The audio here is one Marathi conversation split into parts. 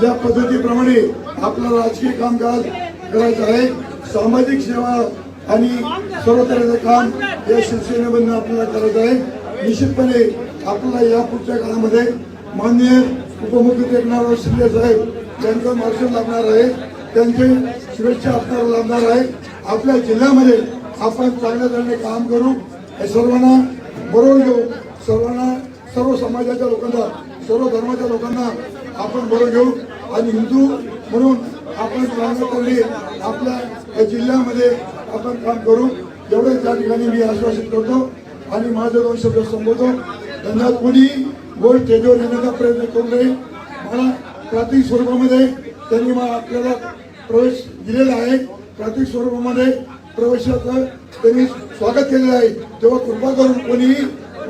ज्या पद्धतीप्रमाणे आपलं राजकीय कामकाज करायचं आहे सामाजिक सेवा आणि सर्व तऱ्हेचं काम या शिवसेनेमधून आपल्याला करायचं आहे. निश्चितपणे आपल्याला या पुढच्या काळामध्ये माननीय उपमुख्यमंत्री एकनाथराव शिंदे साहेब यांचं मार्गदर्शन लाभणार आहे. त्यांचे शुभेच्छा आपल्याला लाभणार आहे. आपल्या जिल्ह्यामध्ये आपण चांगल्या तऱ्हेने काम करू. हे सर्वांना बरोबर घेऊ. सर्वांना सर्व समाजाच्या लोकांना सर्व धर्माच्या लोकांना आपण बरोबर घेऊ. आणि हिंदू म्हणून आपण चांगल्या आपल्या या जिल्ह्यामध्ये आपण काम करू. एवढं त्या ठिकाणी मी आश्वासित करतो आणि माझं दोन शब्द संबोधतो. त्यांना कोणी? गोष्ट स्टेजवर येण्याचा प्रयत्न करू नये. मला प्राथमिक स्वरूपामध्ये त्यांनी मला आपल्याला प्रवेश दिलेला आहे. प्राथमिक स्वरूपामध्ये प्रवेशाचं त्यांनी स्वागत केलेलं आहे. तेव्हा कृपा करून कोणीही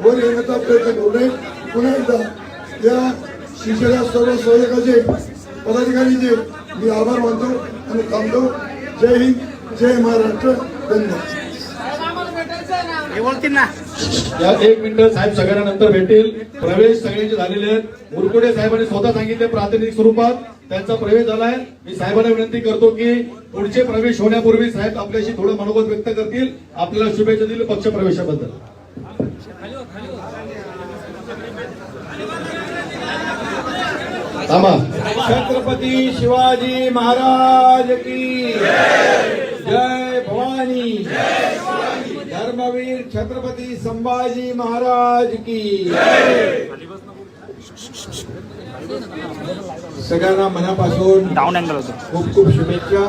वर येण्याचा प्रयत्न करू नये. पुन्हा एकदा या शिक्षेला सर्व सहयोगाचे पदाधिकारीचे मी आभार मानतो आणि थांबतो. जय हिंद जय महाराष्ट्र धन्यवाद. हे या एक मिनिट साहेब सगळ्यांना नंतर भेटेल प्रवेश सगळ्यांचे झालेले आहेत. मुरकुडे साहेबांनी स्वतः सांगितले प्रातिनिधिक स्वरूपात. त्यांचा प्रवेश झालाय. मी साहेबांना विनंती करतो की पुढचे प्रवेश होण्यापूर्वी साहेब आपल्याशी थोडं मनोगत व्यक्त करतील. आपल्याला शुभेच्छा दिली पक्ष प्रवेशाबद्दल. थांबा छत्रपती शिवाजी महाराज की जय. भवानी. धर्मवीर छत्रपती संभाजी महाराज की सगळ्यांना मनापासून डाऊन अँगल होतो. खूप खूप शुभेच्छा.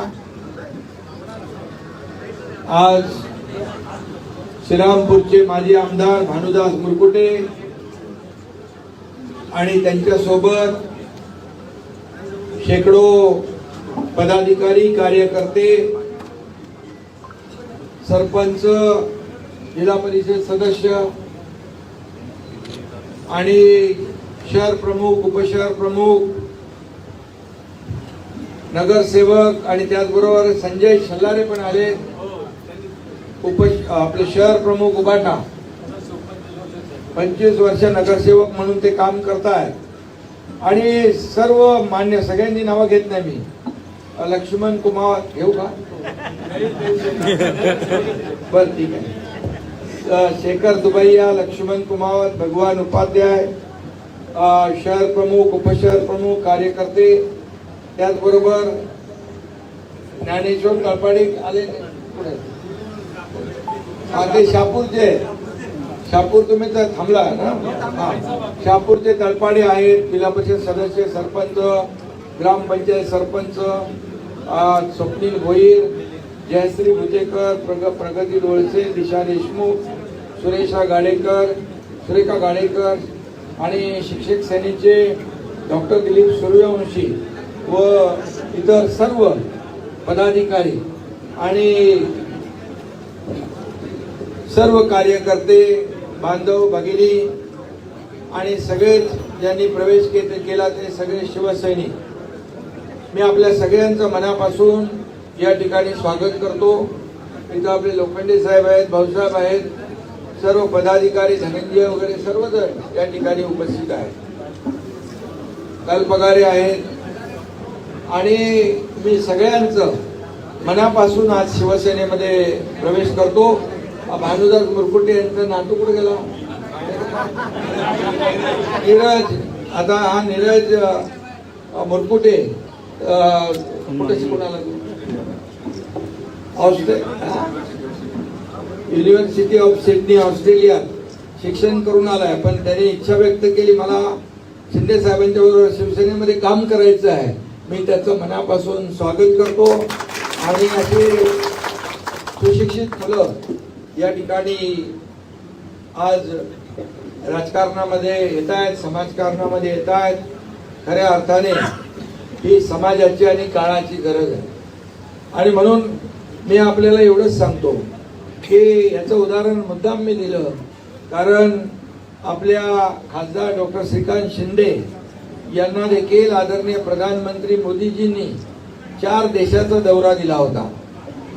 आज श्रीरामपूरचे माजी आमदार भानुदास मुरकुटे आणि त्यांच्यासोबत शेकडो पदाधिकारी कार्यकर्ते सरपंच जिल्हा परिषद सदस्य आणि शहर प्रमुख उपशहर प्रमुख नगरसेवक आणि त्याचबरोबर संजय शल्लारे पण आले. उप आपले शहर प्रमुख उबाटा पंचवीस वर्ष नगरसेवक म्हणून ते काम करतायत. आणि सर्व मान्य सगळ्यांची नावं घेत नाही मी. लक्ष्मण कुमार घेऊ का? बर ठीक आहे. शेखर दुबैया लक्ष्मण कुमार भगवान उपाध्याय शहर प्रमुख उपशहर प्रमुख कार्यकर्ते त्याचबरोबर ज्ञानेश्वर कळपाडे आले. पुढे हा ते शापूरचे शापूर तुम्ही तर थांबला. ना हा. शापूरचे तळपाडे आहेत जिल्हा परिषद सदस्य सरपंच ग्रामपंचायत सरपंच स्वप्नील भोईर जयश्री भुजेकर प्रग प्रगती डोळसे दिशा देशमुख सुरेशा गाडेकर सुरेखा गाडेकर आणि शिक्षक सेनेचे डॉक्टर दिलीप सूर्यवंशी व इतर सर्व पदाधिकारी आणि सर्व कार्यकर्ते बांधव भगिनी आणि सगळेच ज्यांनी प्रवेश के- केला ते सगळे शिवसैनिक. मी आपल्या सगळ्यांचं मनापासून या ठिकाणी स्वागत करतो. इथं आपले लोखंडे साहेब आहेत भाऊसाहेब आहेत सर्व पदाधिकारी धनंजय वगैरे सर्वजण या ठिकाणी उपस्थित आहेत. कल्पगारे आहेत. आणि मी सगळ्यांचं मनापासून आज शिवसेनेमध्ये प्रवेश करतो. भानुदास मुरकुटे यांचा नातू कुठे गेला? नीरज आता हा Neeraj Murkute university of Sydney ऑस्ट्रेलियात शिक्षण करून आलाय पण त्याने इच्छा व्यक्त केली मला शिंदे साहेबांच्या बरोबर शिवसेनेमध्ये काम करायचं आहे. मी त्याचं मनापासून स्वागत करतो. आणि असे सुशिक्षित मुलं या ठिकाणी आज राजकारणामध्ये येत आहेत समाजकारणामध्ये येत आहेत खऱ्या अर्थाने ही समाजाची आणि काळाची गरज आहे. आणि म्हणून मी आपल्याला एवढंच सांगतो की याचं उदाहरण मुद्दाम मी दिलं. कारण आपल्या खासदार डॉक्टर श्रीकांत शिंदे यांना देखील आदरणीय प्रधानमंत्री मोदीजींनी चार देशाचा दौरा दिला होता.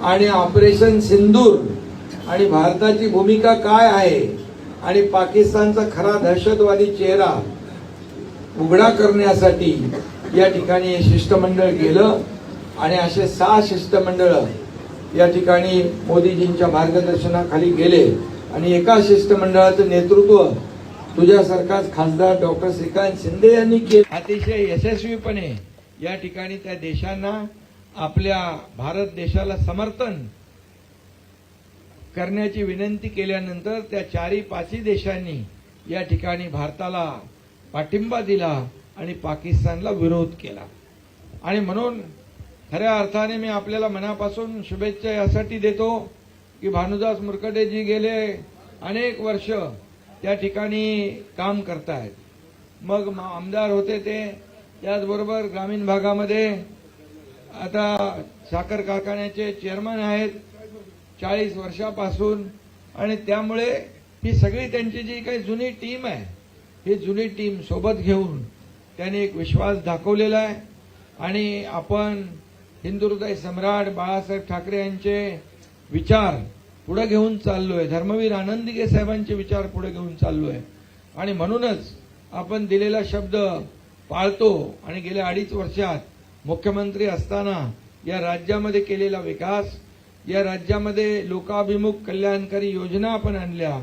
आणि ऑपरेशन सिंदूर आणि भारताची भूमिका काय आहे? आणि पाकिस्तानचा खरा दहशतवादी चेहरा उघडा करण्यासाठी या ठिकाणी शिष्टमंडळ गेलं आणि असे सहा शिष्टमंडळ या ठिकाणी मोदीजींच्या मार्गदर्शनाखाली गेले. आणि एका शिष्टमंडळाचं नेतृत्व तुझ्यासारखाच खासदार डॉक्टर श्रीकांत शिंदे यांनी केलं. अतिशय यशस्वीपणे या ठिकाणी त्या देशांना आपल्या भारत देशाला समर्थन करण्याची विनंती केल्यानंतर त्या चारी पाचही देशांनी या ठिकाणी भारताला पाठिंबा दिला आणि पाकिस्तानला विरोध केला. आणि म्हणून खऱ्या अर्थाने मी आपल्याला मनापासून शुभेच्छा यासाठी देतो की भानुदास मुरकटेजी गेले अनेक वर्ष त्या ठिकाणी काम करतायत. मग मा- आमदार होते ते. त्याचबरोबर ग्रामीण भागामध्ये आता साखर कारखान्याचे चेअरमन आहेत. चाळीस वर्षापासून आणि त्यामुळे ही सगळी त्यांची जी काही जुनी टीम आहे ही जुनी टीम सोबत घेऊन त्याने एक विश्वास दाखवलेला आहे. आणि आपण हिंदुहृदय सम्राट बाळासाहेब ठाकरे यांचे विचार पुढे घेऊन चाललोय. धर्मवीर आनंदिगे साहेबांचे विचार पुढे घेऊन चाललोय. आणि म्हणूनच आपण दिलेला शब्द पाळतो आणि गेल्या अडीच वर्षात मुख्यमंत्री असताना या राज्यामध्ये केलेला विकास या राज्यामध्ये लोकाभिमुख कल्याणकारी योजना आपण आणल्या.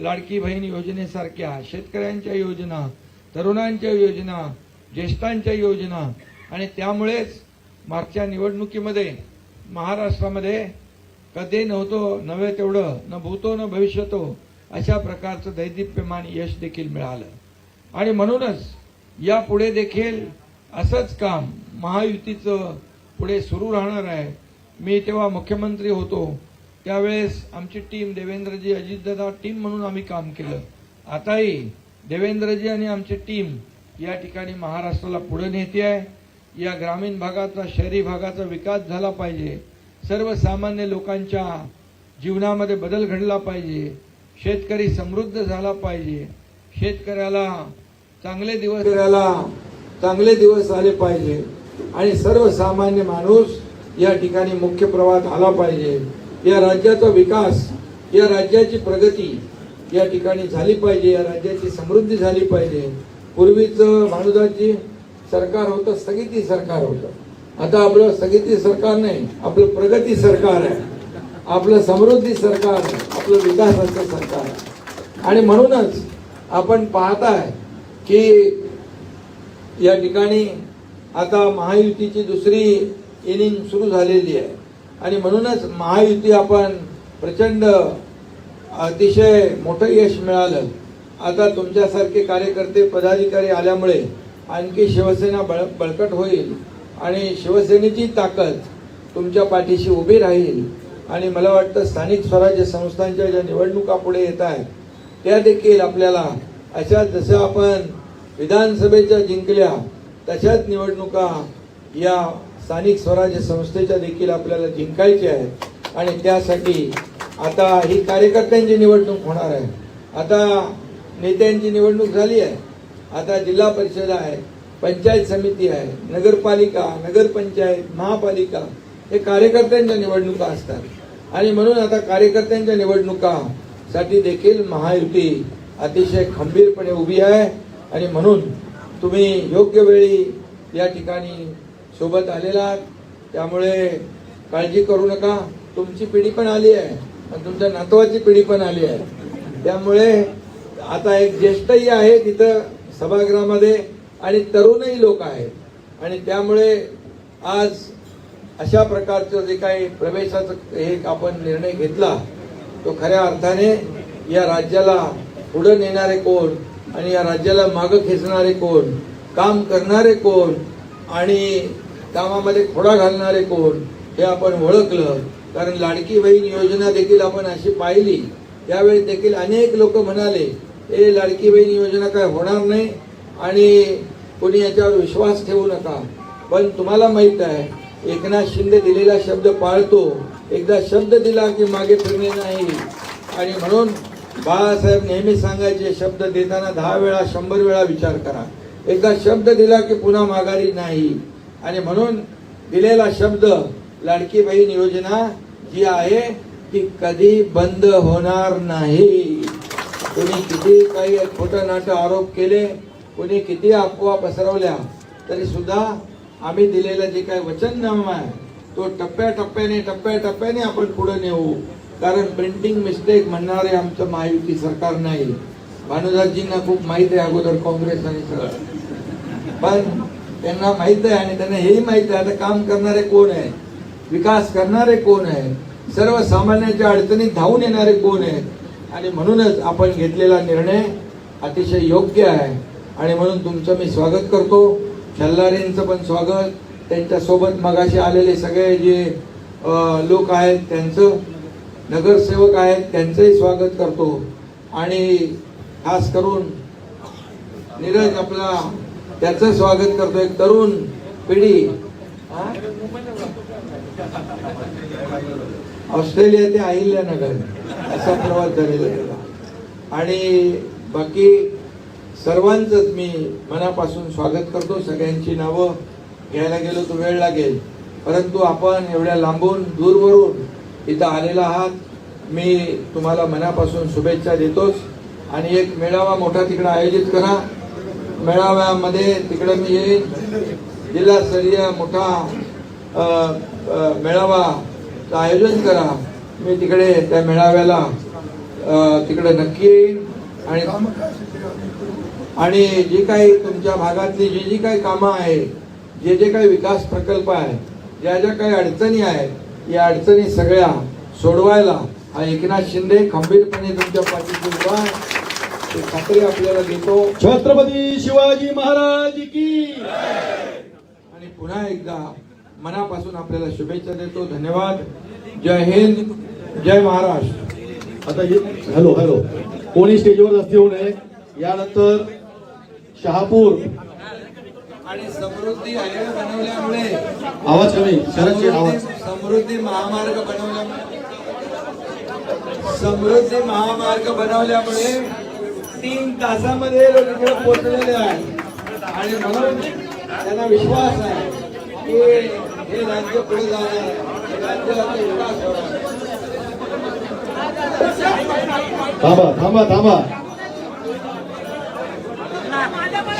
लाडकी बहीण योजनेसारख्या शेतकऱ्यांच्या योजना तरुणांच्या योजना ज्येष्ठांच्या योजना आणि त्यामुळेच मागच्या निवडणुकीमध्ये महाराष्ट्रामध्ये कधी नव्हतो नव्हे तेवढं न भूतो न भविष्यतो अशा प्रकारचं दैदिप्यमान यश देखील मिळालं. आणि म्हणूनच यापुढे देखील असंच काम महायुतीचं पुढे सुरू राहणार आहे. मी तेव्हा मुख्यमंत्री होतो त्यावेळेस आमची टीम देवेंद्रजी अजितदादा टीम म्हणून आम्ही काम केलं. आताही देवेंद्रजी आणि आमची टीम या ठिकाणी महाराष्ट्राला पुढे नेते आहे. या ग्रामीण भागाचा शहरी भागाचा विकास झाला पाहिजे. सर्वसामान्य लोकांच्या जीवनामध्ये बदल घडला पाहिजे. शेतकरी समृद्ध झाला पाहिजे. शेतकऱ्याला चांगले दिवस चांगले दिवस आले पाहिजे. आणि सर्वसामान्य माणूस या ठिकाणी मुख्य प्रवाहात आला पाहिजे. या राज्याचा विकास या राज्याची प्रगती या ठिकाणी झाली पाहिजे या राज्याची समृद्धी झाली पाहिजे. पूर्वीचं भानुदासजी सरकार होतं स्थगिती सरकार होतं. आता आपलं स्थगिती सरकार नाही आपलं प्रगती सरकार आहे. आपलं समृद्धी सरकार आहे आपलं विकासाचं सरकार आहे. आणि म्हणूनच आपण पाहताय की या ठिकाणी आता महायुतीची दुसरी इनिंग सुरू झालेली आहे. आणि म्हणूनच महायुती आपण प्रचंड अतिशय मोठं यश मिळालं. आता तुमच्यासारखे कार्यकर्ते पदाधिकारी आल्यामुळे आणखी शिवसेना बळ बळकट होईल आणि शिवसेनेची ताकद तुमच्या पाठीशी उभी राहील. आणि मला वाटतं स्थानिक स्वराज्य संस्थांच्या ज्या निवडणुका पुढे येत आहेत त्या देखील आपल्याला अशा जसं आपण विधानसभेच्या जिंकल्या तशाच निवडणुका या स्थानिक स्वराज्य संस्थेच्या देखील आपल्याला जिंकायचे आहेत. आणि त्यासाठी आता ही कार्यकर्त्यांची निवडणूक होणार आहे. आता नेत्यांची निवडणूक झाली आहे. आता जिल्हा परिषद आहे पंचायत समिती आहे नगरपालिका नगरपंचायत महापालिका हे कार्यकर्त्यांच्या निवडणुका असतात. आणि म्हणून आता कार्यकर्त्यांच्या निवडणुकासाठी देखील महायुती अतिशय खंबीरपणे उभी आहे. आणि म्हणून तुम्ही योग्य वेळी या ठिकाणी सोबत आलेला आहात. त्यामुळे काळजी करू नका. तुमची पिढी पण आली आहे. आणि तुमच्या नातवाची पिढी पण आली आहे. त्यामुळे आता एक ज्येष्ठही आहे तिथं सभागृहामध्ये आणि तरुणही लोक आहेत. आणि त्यामुळे आज अशा प्रकारचं जे काही प्रवेशाचं हे आपण निर्णय घेतला तो खऱ्या अर्थाने या राज्याला पुढं नेणारे कोण आणि या राज्याला मागं खेचणारे कोण काम करणारे कोण आणि कामामध्ये खोडा घालणारे कोण? हे आपण ओळखलं. कारण लाडकी बहीण योजना देखील आपण अशी पाहिली. त्यावेळी देखील अनेक लोक म्हणाले हे लाडकी बहीण योजना काय होणार नाही आणि कोणी याच्यावर विश्वास ठेवू नका. पण तुम्हाला माहीत आहे एकनाथ शिंदे दिलेला शब्द पाळतो. एकदा शब्द दिला की मागे फिरणे नाही. आणि म्हणून बाळासाहेब नेहमी सांगायचे शब्द देताना दहा वेळा शंभर वेळा विचार करा. एकदा शब्द दिला की पुन्हा माघारी नाही. आणि म्हणून दिलेला शब्द लाडकी बहीण योजना जी आहे ती कधी बंद होणार नाही. कोणी किती काही खोटं नाटं आरोप केले कोणी किती अफवा पसरवल्या तरी सुद्धा आम्ही दिलेलं जे काही वचननामा आहे तो टप्प्याटप्प्याने टप्प्याटप्प्याने आपण पुढे नेऊ. कारण प्रिंटिंग मिस्टेक म्हणणारे आमचं महायुती सरकार नाही. भानुदासजींना खूप माहिती आहे अगोदर काँग्रेस आणि सगळं. पण त्यांना माहीत आहे आणि त्यांना हेही माहीत आहे आता काम करणारे कोण आहे? विकास करणारे कोण आहे? सर्वसामान्यांच्या अडचणीत धावून येणारे कोण आहेत आणि म्हणूनच आपण घेतलेला निर्णय अतिशय योग्य आहे. आणि म्हणून तुमचं मी स्वागत करतो. छल्लारेंचं पण स्वागत. त्यांच्यासोबत मगाशी आलेले सगळे जे लोक आहेत त्यांचं नगरसेवक आहेत त्यांचंही स्वागत करतो. आणि खास करून नीरज आपला त्याचं स्वागत करतो एक तरुण पिढी. ऑस्ट्रेलिया ते अहिल्यानगर. असा प्रवास झालेला त्याला आणि बाकी सर्वांचंच मी मनापासून स्वागत करतो. सगळ्यांची नावं घ्यायला गेलो तर वेळ लागेल. परंतु आपण एवढ्या लांबून दूरवरून इथं आलेला आहात. मी तुम्हाला मनापासून शुभेच्छा देतोच. आणि एक मेळावा मोठा तिकडे आयोजित करा. मेळाव्यामध्ये तिकडे मी येईन. जिल्हास्तरीय मोठा मेळावाचं आयोजन करा. मी तिकडे त्या मेळाव्याला तिकडे नक्की येईन. आणि आणि जी काही तुमच्या भागातली जी जी काही कामं आहे जे जे काही विकास प्रकल्प आहे ज्या ज्या काही अडचणी आहेत या अडचणी सगळ्या सोडवायला हा एकनाथ शिंदे खंबीरपणे तुमच्या पाठीशी उभा आहे. खात्री आपल्याला देतो. छत्रपती शिवाजी महाराज की. आणि पुन्हा एकदा मनापासून आपल्याला शुभेच्छा देतो. धन्यवाद. जय हिंद. जय महाराष्ट्र. आता हॅलो हॅलो. कोणी स्टेजवर जास्त येऊ नये. यानंतर शहापूर. आणि समृद्धी हायवे बनवल्यामुळे आवाज कमी. शरदचे आवाज. समृद्धी महामार्ग बनवल्यामुळे समृद्धी महामार्ग बनवल्यामुळे तीन तासामध्ये लोक इकडे पोहोचलेले आहेत. आणि म्हणून त्यांना विश्वास आहे की हे राज्य पुढे जाणार आहे. हे राज्याचा विकास होणार आहे. थांबा थांबा थांबा.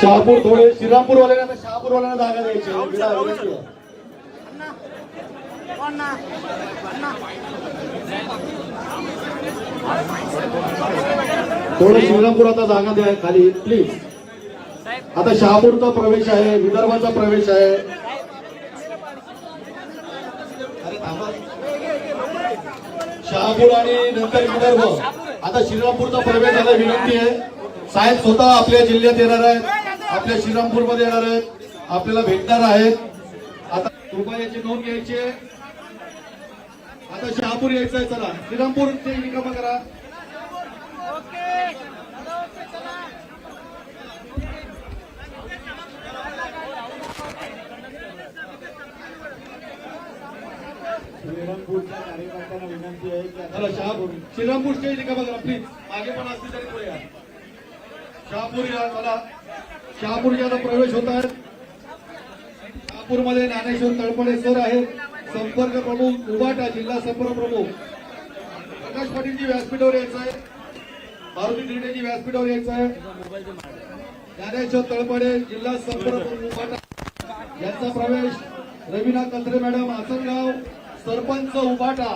शहापूर थोडे श्रीरामपूर वाल्यांना शहापूर वाल्यांना जागा द्यायची विडा- विनंती आहे. थोडं श्रीरामपूर आता जागा द्या खाली प्लीज आता शहापूरचा प्रवेश आहे विदर्भाचा प्रवेश आहे. शहापूर आणि नंतर विदर्भ. आता श्रीरामपूरचा प्रवेश झाला विनंती आहे. साहेब स्वतः आपल्या जिल्ह्यात येणार आहेत आपल्या श्रीरामपूरमध्ये येणार आहेत आपल्याला भेटणार आहेत. आता कृपया याची नोंद घ्यायची. आहे आता शहापूर यायचं आहे चला. श्रीरामपूर निकामा करा. श्रीरामपूरच्या कार्यकर्त्यांना विनंती आहे की चला शहापूर श्रीरामपूर स्टेज का बघा प्लीज मागे पण असतील तरी पुढे या. शहापूर या चला. शहापूरचे आता प्रवेश होत आहेत. शहापूरमध्ये ज्ञानेश्वर तळपडे सर आहेत. संपर्क प्रमुख उबाटा जिल्हा संपर्क प्रमुख. प्रकाश पाटीलजी व्यासपीठावर यायचं आहे. मारुती धिरडेजी व्यासपीठावर यायचं आहे. ज्ञानेश्वर तळपडे जिल्हा संपर्क यांचा प्रवेश. रवीना कंत्रे मॅडम आसनगाव सरपंच उबाटा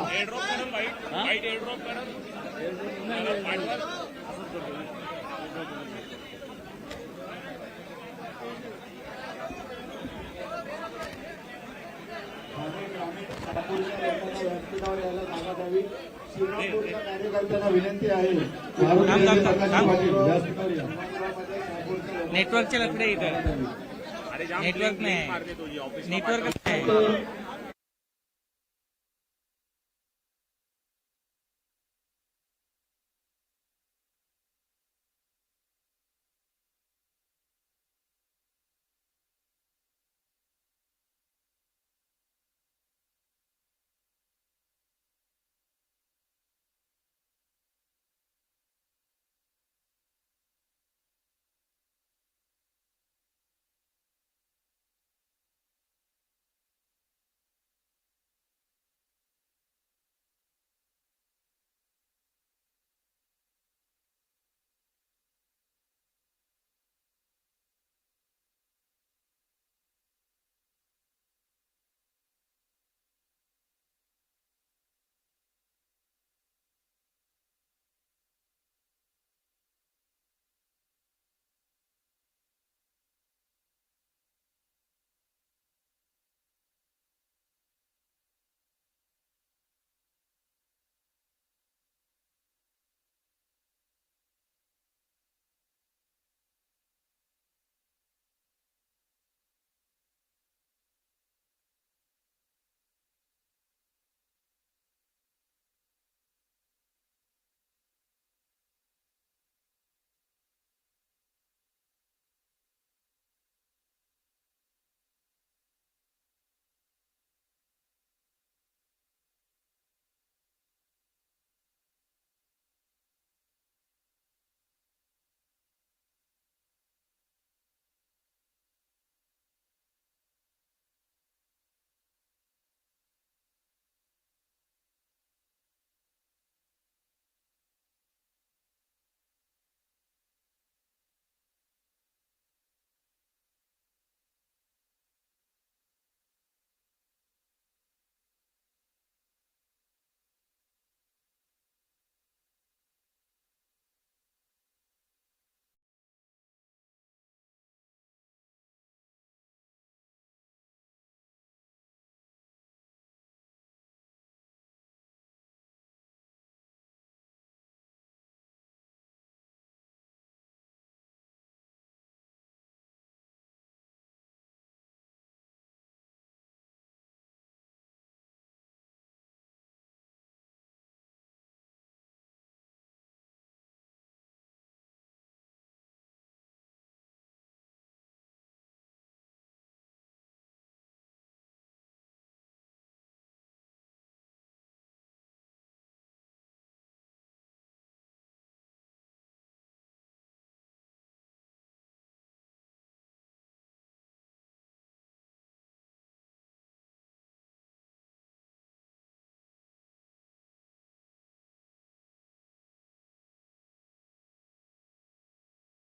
व्यासपीठावर यायला जागा द्यावी श्रीरामपूरच्या कार्यकर्त्यांना विनंती आहे. नेटवर्कच्या लफडे इथं. नेटवर्क नाही. नेटवर्क नाही.